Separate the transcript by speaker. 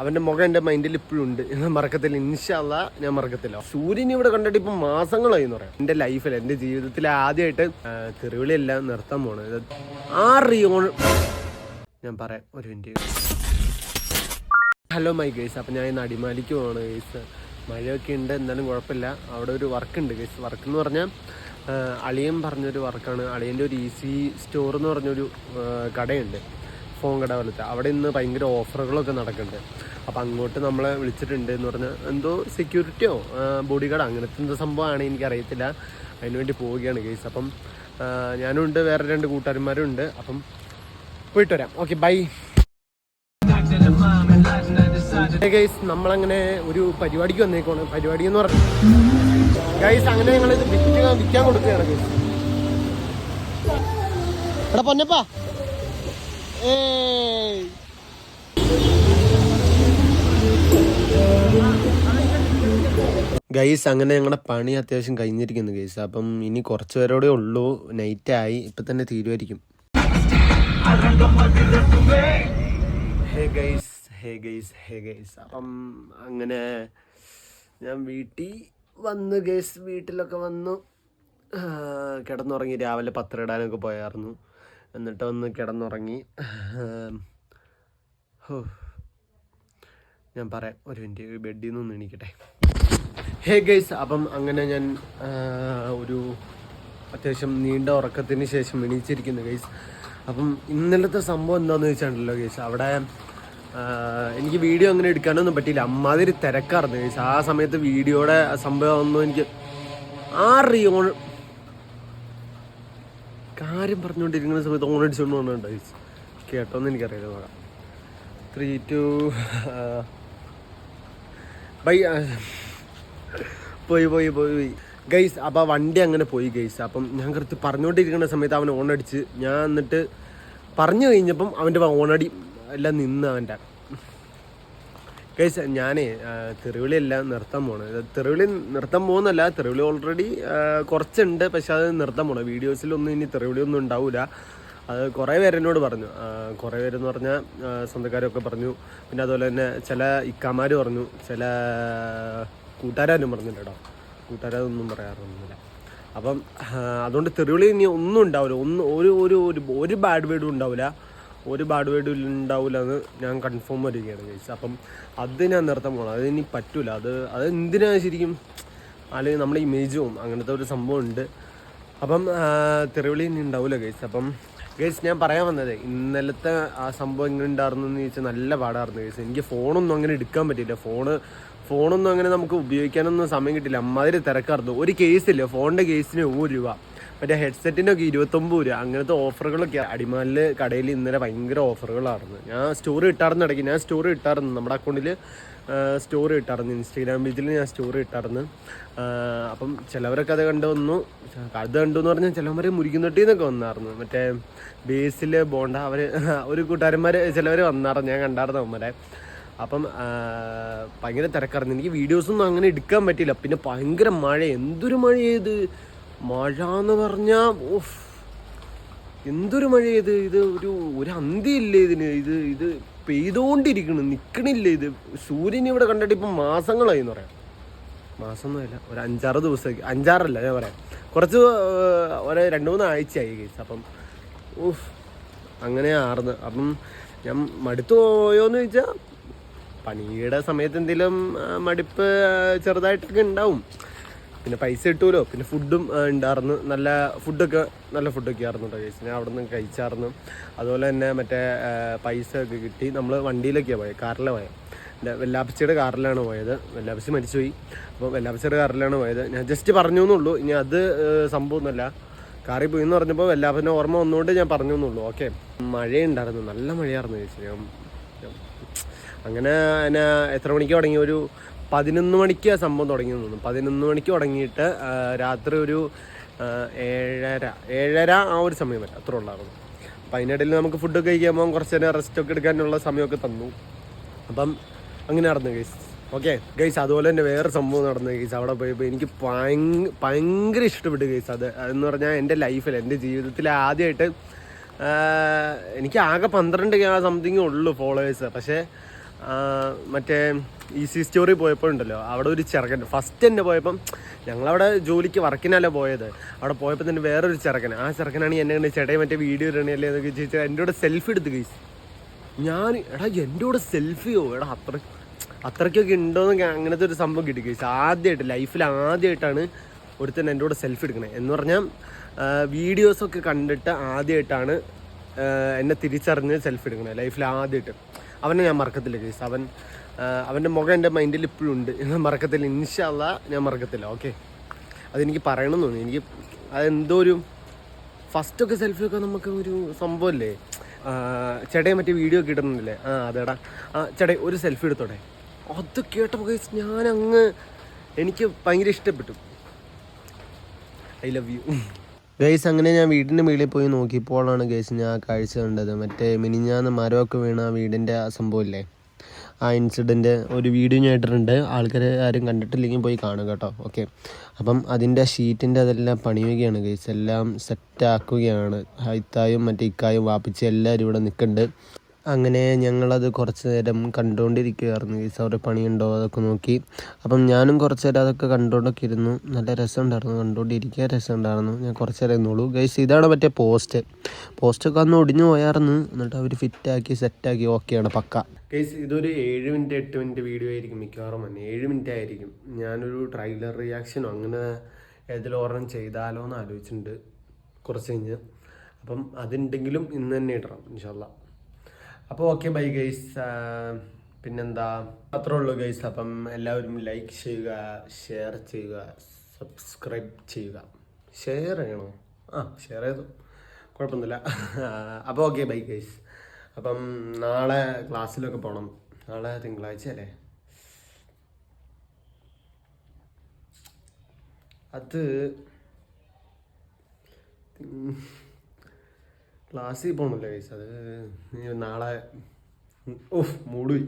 Speaker 1: അവന്റെ മുഖം എന്റെ മൈൻഡിൽ ഇപ്പോഴും ഉണ്ട്. ഞാൻ മറക്കത്തില്ല. ഇൻഷല്ല ഞാൻ മറക്കത്തില്ല. സൂര്യൻ ഇവിടെ കണ്ടിട്ട് ഇപ്പൊ മാസങ്ങളായി എന്ന് പറയാം. എന്റെ ലൈഫിൽ എന്റെ ജീവിതത്തിൽ ആദ്യമായിട്ട് തെറിവിളി എല്ലാം നിർത്താൻ പോണത് ആ റിയോൺ ഞാൻ പറയാം ഒരു മിനിറ്റ് ഹലോ മൈ ഗേസ് അപ്പം ഞാൻ ഇന്ന് അടിമാലിക്ക് പോവാണ് ഗേസ് മഴയൊക്കെ ഉണ്ട് എന്തായാലും കുഴപ്പമില്ല. അവിടെ ഒരു വർക്ക് ഉണ്ട് ഗേസ് വർക്ക് എന്ന് പറഞ്ഞാൽ അളിയൻ പറഞ്ഞൊരു വർക്കാണ് അളിയന്റെ ഒരു ഈസി സ്റ്റോർ എന്ന് പറഞ്ഞൊരു കടയുണ്ട്. ഫോൺ കട പോലത്തെ അവിടെ ഇന്ന് ഭയങ്കര ഓഫറുകളൊക്കെ നടക്കുന്നുണ്ട്. അപ്പം അങ്ങോട്ട് നമ്മളെ വിളിച്ചിട്ടുണ്ട് എന്ന് പറഞ്ഞാൽ എന്തോ സെക്യൂരിറ്റിയോ ബോഡി ഗാർഡ് അങ്ങനത്തെ എന്തോ സംഭവമാണ് എനിക്കറിയത്തില്ല. അതിന് വേണ്ടി പോവുകയാണ് കേസ് അപ്പം ഞാനുണ്ട് വേറെ രണ്ട് കൂട്ടുകാരന്മാരും ഉണ്ട്. അപ്പം പോയിട്ട് വരാം. Okay bye. ഗൈസ് നമ്മളങ്ങനെ ഒരു പരിപാടിക്ക് വന്നേക്കാണ് പരിപാടി എന്ന് പറഞ്ഞു ഗൈസ് അങ്ങനെ ഞങ്ങൾ വിൽക്കാൻ വിൽക്കാൻ കൊടുക്കുകയാണ് ഗൈസ്. എടാ പൊന്നപ്പാ. ഏയ് ഗൈസ് അങ്ങനെ ഞങ്ങളുടെ പണി അത്യാവശ്യം കഴിഞ്ഞിരിക്കുന്നു ഗൈസ്. അപ്പം ഇനി കുറച്ച് പേരോടെ ഉള്ളൂ. നൈറ്റ് ആയി. ഇപ്പൊ തന്നെ തീരുമായിരിക്കും hey guys hey guys hey guys അപ്പം അങ്ങനെ ഞാൻ വീട്ടിൽ വന്നു ഗൈസ്. വീട്ടിലൊക്കെ വന്നു. കിടന്നുറങ്ങി. രാവിലെ പത്രം ഇടാനൊക്കെ പോയായിരുന്നു. എന്നിട്ട് ഒന്ന് കിടന്നുറങ്ങി ഞാൻ പറയാം ഒരു മിനിറ്റ് ബെഡിൽ നിന്ന് ഒന്ന് എണീക്കട്ടെ. ഹേ ഗൈസ് അപ്പം അങ്ങനെ ഞാൻ ഒരു അത്യാവശ്യം നീണ്ട ഉറക്കത്തിന് ശേഷം എണീച്ചിരിക്കുന്നു ഗൈസ്. അപ്പം ഇന്നലത്തെ സംഭവം എന്താണെന്ന് വെച്ചിട്ടുണ്ടല്ലോ ഗൈസ് അവിടെ എനിക്ക് വീഡിയോ അങ്ങനെ എടുക്കാനൊന്നും പറ്റിയില്ല. അമ്മാതിരി തിരക്കാറുണ്ട് ഗൈസ്. ആ സമയത്ത് വീഡിയോയുടെ സംഭവം ഒന്നും എനിക്ക് ആ റിയോൺ കാര്യം പറഞ്ഞുകൊണ്ടിരിക്കുന്ന സമയത്ത് ഓൺ അടിച്ചുകൊണ്ട് വന്നിട്ടുണ്ട് കേട്ടോന്ന് എനിക്കറിയില്ല നോക്കാം. ത്രീ ടു ബൈ പോയി പോയി പോയി ഗൈസ് അപ്പോൾ വണ്ടി അങ്ങനെ പോയി ഗൈസ് അപ്പം ഞാൻ കൃത്യം പറഞ്ഞുകൊണ്ടിരിക്കുന്ന സമയത്ത് അവൻ ഓണടിച്ച് ഞാൻ എന്നിട്ട് പറഞ്ഞു കഴിഞ്ഞപ്പം അവന്റെ ഓണടി എല്ലാം നിന്ന് അവന്റെ. ഗൈസ് ഞാനേ തെറിവിളി എല്ലാം നിർത്താൻ പോണ്. തെറിവിളി നിർത്താൻ പോകുന്നല്ല തെറിവിളി ഓൾറെഡി കുറച്ചുണ്ട് പക്ഷെ അത് നിർത്താൻ പോണം. വീഡിയോസിലൊന്നും ഇനി തെറിവിളി ഒന്നും ഉണ്ടാവില്ല അത് കുറേ പേര് എന്നോട് പറഞ്ഞു. കുറേ പേരെന്ന് പറഞ്ഞാൽ സ്വന്തക്കാരൊക്കെ പറഞ്ഞു. പിന്നെ അതുപോലെ തന്നെ ചില ഇക്കാമാർ പറഞ്ഞു. ചില കൂട്ടുകാരും പറഞ്ഞില്ല കേട്ടോ കൂട്ടുകാരൊന്നും പറയാറൊന്നുമില്ല. അപ്പം അതുകൊണ്ട് തെറിവിളി ഇനി ഒന്നും ഉണ്ടാവില്ല ഒന്ന് ഒരു ഒരു ഒരു ബാഡ് വേർഡും ഉണ്ടാവില്ല ഒരു ബാഡ് വേഡ് ഉണ്ടാവില്ല എന്ന് ഞാൻ കൺഫേം വരികയാണ് കഴിച്ചത് അപ്പം അത് ഞാൻ നിർത്താൻ പോകണം അതിനി പറ്റൂല. അത് അത് എന്തിനാ ശരിക്കും അല്ലെങ്കിൽ നമ്മുടെ ഇമേജും അങ്ങനത്തെ ഒരു സംഭവം ഉണ്ട്. അപ്പം തെറിവിളി ഇനി ഉണ്ടാവില്ല ഗൈസ് അപ്പം ഗൈസ് ഞാൻ പറയാൻ വന്നത് ഇന്നലത്തെ ആ സംഭവം എങ്ങനെ ഉണ്ടായിരുന്നു എന്ന് ചോദിച്ചാൽ നല്ല പാടായിരുന്നു ഗൈസ് എനിക്ക് ഫോണൊന്നും അങ്ങനെ എടുക്കാൻ പറ്റിയില്ല. ഫോണ് ഫോണൊന്നും അങ്ങനെ നമുക്ക് ഉപയോഗിക്കാനൊന്നും സമയം കിട്ടില്ല അമ്മാതിരി തിരക്കായിരുന്നു. ഒരു കേസില്ല ഫോണിന്റെ കേസിന് ഒരു രൂപ. മറ്റേ ഹെഡ്സെറ്റിനൊക്കെ ഇരുപത്തൊമ്പത് രൂപ. അങ്ങനത്തെ ഓഫറുകളൊക്കെ അടിമാലിൽ കടയിൽ ഇന്നലെ ഭയങ്കര ഓഫറുകളായിരുന്നു ഞാൻ സ്റ്റോറി ഇട്ടാർന്ന് ഇടയ്ക്ക്. ഞാൻ സ്റ്റോറി ഇട്ടായിരുന്നു നമ്മുടെ അക്കൗണ്ടിൽ സ്റ്റോറി ഇട്ടായിരുന്നു ഇൻസ്റ്റാഗ്രാം പേജിൽ ഞാൻ സ്റ്റോറി ഇട്ടായിരുന്നു അപ്പം ചിലവരൊക്കെ അത് കണ്ടു വന്നു. അത് കണ്ടു എന്ന് പറഞ്ഞാൽ ചിലവർ മുരിക്കുന്നൊട്ടി എന്നൊക്കെ വന്നായിരുന്നു മറ്റേ ബേസിൽ ബോണ്ട അവർ ഒരു കൂട്ടുകാരന്മാർ ചിലവർ വന്നായിരുന്നു ഞാൻ കണ്ടായിരുന്നു അവന്മാരെ. അപ്പം ഭയങ്കര തിരക്കായിരുന്നു എനിക്ക് വീഡിയോസൊന്നും അങ്ങനെ എടുക്കാൻ പറ്റിയില്ല. പിന്നെ ഭയങ്കര മഴ. എന്തൊരു മഴയത് മഴ എന്ന് പറഞ്ഞാൽ ഓഫ് എന്തൊരു മഴ ഇത് ഇത് ഒരു ഒരു അന്തിയില്ലേ ഇതിന്? ഇത് ഇത് പെയ്തുകൊണ്ടിരിക്കണം നിൽക്കണില്ല ഇത്? സൂര്യൻ ഇവിടെ കണ്ടിട്ട് ഇപ്പം മാസങ്ങളായി എന്ന് പറയാം. മാസമൊന്നുമില്ല ഒരു അഞ്ചാറ് ദിവസത്തേക്ക് അഞ്ചാറല്ല ഞാൻ പറയാം. കുറച്ച് ഒരു രണ്ട് മൂന്ന് ആഴ്ചയായി കേസ് അപ്പം ഊഫ് അങ്ങനെ ആർന്ന്. അപ്പം ഞാൻ മടുത്തു പോയോന്ന് ചോദിച്ചാൽ പണിയുടെ സമയത്ത് എന്തെങ്കിലും മടുപ്പ് ചെറുതായിട്ടൊക്കെ ഉണ്ടാവും. പിന്നെ പൈസ കിട്ടുമല്ലോ പിന്നെ ഫുഡും ഉണ്ടായിരുന്നു നല്ല ഫുഡൊക്കെ നല്ല ഫുഡൊക്കെ ആയിരുന്നു കേട്ടോ കഴിച്ചു ഞാൻ അവിടെ നിന്ന് കഴിച്ചായിരുന്നു അതുപോലെ തന്നെ മറ്റേ പൈസ ഒക്കെ കിട്ടി. നമ്മൾ വണ്ടിയിലൊക്കെയാണ് പോയത് കാറിലാണ് പോയത് എന്റെ വെല്ലാപ്പച്ചിയുടെ കാറിലാണ് പോയത്. വെല്ലാപ്പച്ചി മരിച്ചുപോയി. അപ്പോൾ വെല്ലാപ്പച്ചിയുടെ കാറിലാണ് പോയത്. ഞാൻ ജസ്റ്റ് പറഞ്ഞു എന്നുള്ളൂ ഇനി അത് സംഭവമൊന്നുമല്ല കാറിൽ പോയി എന്ന് പറഞ്ഞപ്പോൾ വെല്ലാപ്പന്റെ ഓർമ്മ വന്നുകൊണ്ട് ഞാൻ പറഞ്ഞു എന്നുള്ളൂ ഓക്കെ. മഴയുണ്ടായിരുന്നു. നല്ല മഴയായിരുന്നു ചേച്ചി ഞാൻ- അങ്ങനെ എന്നെ എത്ര മണിക്ക് തുടങ്ങി? ഒരു പതിനൊന്ന് മണിക്ക് സംഭവം തുടങ്ങി തോന്നുന്നു. പതിനൊന്ന് മണിക്ക് തുടങ്ങിയിട്ട് രാത്രി ഒരു ഏഴര ഏഴര ആ ഒരു സമയം വരെ അത്ര ഉള്ളായിരുന്നു. അപ്പം അതിനിടയിൽ നമുക്ക് ഫുഡ് കഴിക്കാൻ പോകാൻ കുറച്ച് നേരം റെസ്റ്റൊക്കെ എടുക്കാനുള്ള സമയമൊക്കെ തന്നു. അപ്പം അങ്ങനെ നടന്നു ഗൈസ് ഓക്കെ ഗൈസ് അതുപോലെ തന്നെ വേറെ സംഭവം നടന്നു ഗൈസ് അവിടെ പോയപ്പോൾ എനിക്ക് ഭയങ്കര ഇഷ്ടപ്പെട്ട് ഗൈസ് അത്. എന്ന് പറഞ്ഞാൽ എന്റെ ലൈഫിൽ എന്റെ ജീവിതത്തിൽ ആദ്യമായിട്ട് എനിക്ക് ആകെ പന്ത്രണ്ട് സംതിങ് ഉള്ളൂ ഫോളോവേഴ്സ് പക്ഷേ മറ്റേ ഈസി സ്റ്റോറി പോയപ്പോൾ ഉണ്ടല്ലോ അവിടെ ഒരു ചെറുക്കൻ ഫസ്റ്റ് തന്നെ പോയപ്പം ഞങ്ങളവിടെ ജോലിക്ക് വർക്കിനല്ല പോയത്. അവിടെ പോയപ്പോൾ തന്നെ വേറൊരു ചെറുക്കൻ. ആ ചെറുക്കനാണ് എന്നെ കണ്ട് ചേട്ടായി മറ്റേ വീഡിയോ ഇടണല്ലേ എന്നൊക്കെ ചോദിച്ചാൽ എന്റെ കൂടെ സെൽഫി എടുത്ത് കഴിച്ചു ഞാൻ എടാ എന്റെ കൂടെ സെൽഫിയോ എടാ അത്ര അത്രയ്ക്കൊക്കെ ഉണ്ടോയെന്ന് അങ്ങനത്തെ ഒരു സംഭവം കിട്ടി കഴിച്ചു ആദ്യമായിട്ട് ലൈഫിൽ ആദ്യമായിട്ടാണ് ഒരുത്തൻ എന്റെ കൂടെ സെൽഫി എടുക്കണേ. എന്ന് പറഞ്ഞാൽ വീഡിയോസൊക്കെ കണ്ടിട്ട് ആദ്യമായിട്ടാണ് എന്നെ തിരിച്ചറിഞ്ഞ് സെൽഫി എടുക്കണേ ലൈഫിൽ ആദ്യമായിട്ട് അവനെ ഞാൻ മറക്കത്തില്ല ഗൈസ് അവൻ അവന്റെ മുഖം എന്റെ മൈൻഡിൽ ഇപ്പോഴും ഉണ്ട്. മറക്കത്തില്ല. ഇൻഷല്ല ഞാൻ മറക്കത്തില്ല ഓക്കെ അതെനിക്ക് പറയണമെന്ന് തോന്നി എനിക്ക് അതെന്തോ ഒരു ഫസ്റ്റൊക്കെ സെൽഫിയൊക്കെ നമുക്ക് ഒരു സംഭവമല്ലേ ചേട്ടയെ മറ്റേ വീഡിയോ ഒക്കെ ഇടുന്നില്ലേ ആ അതെടാ. ആ ചേട്ടേ ഒരു സെൽഫി എടുത്തോടെ. അത് കേട്ടപ്പോൾ ഞാൻ അങ്ങ് എനിക്ക് ഭയങ്കര ഇഷ്ടപ്പെട്ടു. ഐ ലവ് യു ഗൈസ് അങ്ങനെ ഞാൻ വീടിന്റെ മുകളിൽ പോയി നോക്കിയപ്പോഴാണ് ഗൈസ് ഞാൻ കാഴ്ച കണ്ടത്. മറ്റേ മിനിഞ്ഞാന്ന് മരമൊക്കെ വീണ ആ വീടിന്റെ ആ സംഭവമില്ലേ ആ ഇൻസിഡന്റ് ഒരു വീഡിയോ ഞാൻ ഇട്ടിട്ടുണ്ട്. ആൾക്കാർ ആരും കണ്ടിട്ടില്ലെങ്കിൽ പോയി കാണുക കേട്ടോ. ഓക്കെ അപ്പം അതിന്റെ ഷീറ്റിന്റെ അതെല്ലാം പണിയുകയാണ് ഗൈസ്. എല്ലാം സെറ്റാക്കുകയാണ് ഹൈത്തായും മറ്റേ ഇക്കായും വാപ്പിച്ച് എല്ലാവരും ഇവിടെ നിൽക്കുന്നുണ്ട്. അങ്ങനെ ഞങ്ങളത് കുറച്ച് നേരം കണ്ടുകൊണ്ടിരിക്കുകയായിരുന്നു ഈ സൗര പണിയുണ്ടോ അതൊക്കെ നോക്കി. അപ്പം ഞാനും കുറച്ച് നേരം അതൊക്കെ കണ്ടുകൊണ്ടൊക്കെ ഇരുന്നു. നല്ല രസമുണ്ടായിരുന്നു. കണ്ടുകൊണ്ടിരിക്കാൻ രസമുണ്ടായിരുന്നു. ഞാൻ കുറച്ച് നേരം ഇരുന്നുള്ളൂ ഗൈസ് ഇതാണ് മറ്റേ പോസ്റ്റ്. പോസ്റ്റൊക്കെ അന്ന് ഒടിഞ്ഞു പോയായിരുന്നു. എന്നിട്ട് അവർ ഫിറ്റാക്കി സെറ്റാക്കി ഓക്കെയാണ് പക്ക. ഗൈസ് ഇതൊരു ഏഴ് മിനിറ്റ് എട്ട് മിനിറ്റ് വീഡിയോ ആയിരിക്കും മിക്കവാറും തന്നെ ഏഴ് മിനിറ്റ് ആയിരിക്കും. ഞാനൊരു ട്രailer റിയാക്ഷനോ അങ്ങനെ ഏതെങ്കിലും ഒരെണ്ണം ചെയ്താലോ എന്ന് ആലോചിച്ചിട്ടുണ്ട് കുറച്ച് കഴിഞ്ഞ്. അപ്പം അതുണ്ടെങ്കിലും ഇന്ന് തന്നെ ഇടണം ഇൻഷാല്ല അപ്പോൾ ഓക്കെ ബൈ ഗൈസ് പിന്നെന്താ? അത്രേ ഉള്ളൂ ഗൈസ് അപ്പം എല്ലാവരും ലൈക്ക് ചെയ്യുക ഷെയർ ചെയ്യുക സബ്സ്ക്രൈബ് ചെയ്യുക. ഷെയർ ചെയ്യണോ? ആ ഷെയർ ചെയ്തു. കുഴപ്പമൊന്നുമില്ല. അപ്പോൾ ഓക്കെ ബൈ ഗൈസ് അപ്പം നാളെ ക്ലാസ്സിലൊക്കെ പോകണം നാളെ തിങ്കളാഴ്ച അല്ലേ? അത് ക്ലാസ്സിൽ പോകണമല്ലോ ഗൈസ്. അത് നാളെ ഓഹ് മൂടുപോയി.